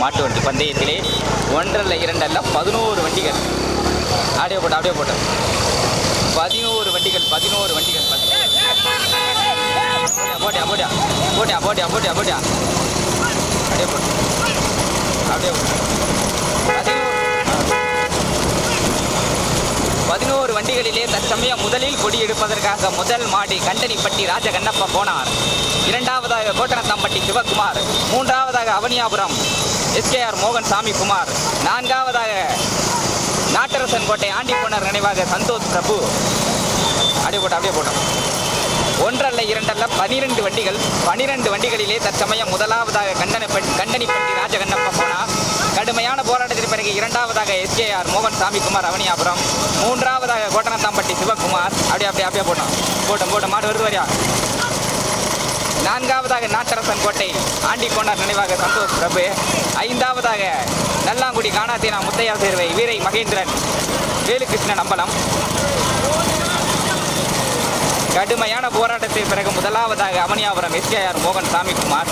மாட்டு வண்டி பந்தயத்திலே ஒன்றல்ல இரண்டல்ல பதினோரு வண்டிகள். ஆடியோ போட்டோம் ஆடியோ போட்டோம் பதினோரு வண்டிகள் பதினோரு வண்டிகள். போட்டியா போட்டியா போட்டியா போட்டியா போட்டியா போட்டியா? அப்படியே போட்டு. அப்படியே போட்டு. பதினோரு வண்டிகளிலே தற்சமயம் முதலில் கொடி எடுப்பதற்காக முதல் மாடி கண்டனிப்பட்டி ராஜகண்ணப்ப போனார். இரண்டாவதாக கோட்டனத்தாம்பட்டி சிவகுமார். மூன்றாவதாக அவனியாபுரம். எஸ்கேஆர் மோகன் சாமி குமார் நான்காவதாக நாட்டரசன் கோட்டை ஆண்டி போனார் நினைவாக சந்தோஷ் பிரபு. அப்படியே போட்டோம் அப்படியே போட்டோம். ஒன்றல்ல இரண்டல்ல பனிரெண்டு வண்டிகள் பனிரெண்டு வண்டிகளிலே தற்சமயம் முதலாவதாக கண்டனப்பட்டி கண்டனிப்பட்டி ராஜகண்ணப்ப போனார் கடுமையான போராட்டத்திற்கு பிறகு இரண்டாவதாக எஸ்கேஆர் மோகன் சாமிக்குமார் அவனியாபுரம் மூன்றாவதாக கோட்டனத்தாம்பட்டி சிவகுமார். அப்படியே அப்படியே அப்படியே போட்டோம். போட்டோம் போட்டோம். மாடு வருது வரையா நான்காவதாக நாட்டரசன் கோட்டை ஆண்டி கொண்டார் நினைவாக சந்தோஷ் பிரபு. ஐந்தாவதாக நல்லாங்குடி காணாத்தீனா முத்தையா சேர்வை வீரை மகேந்திரன் வேலுகிருஷ்ணன் அம்பலம். கடுமையான போராட்டத்தின் பிறகு முதலாவதாக அவனியாபுரம் எஸ்கேஆர் மோகன் சாமிக்குமார்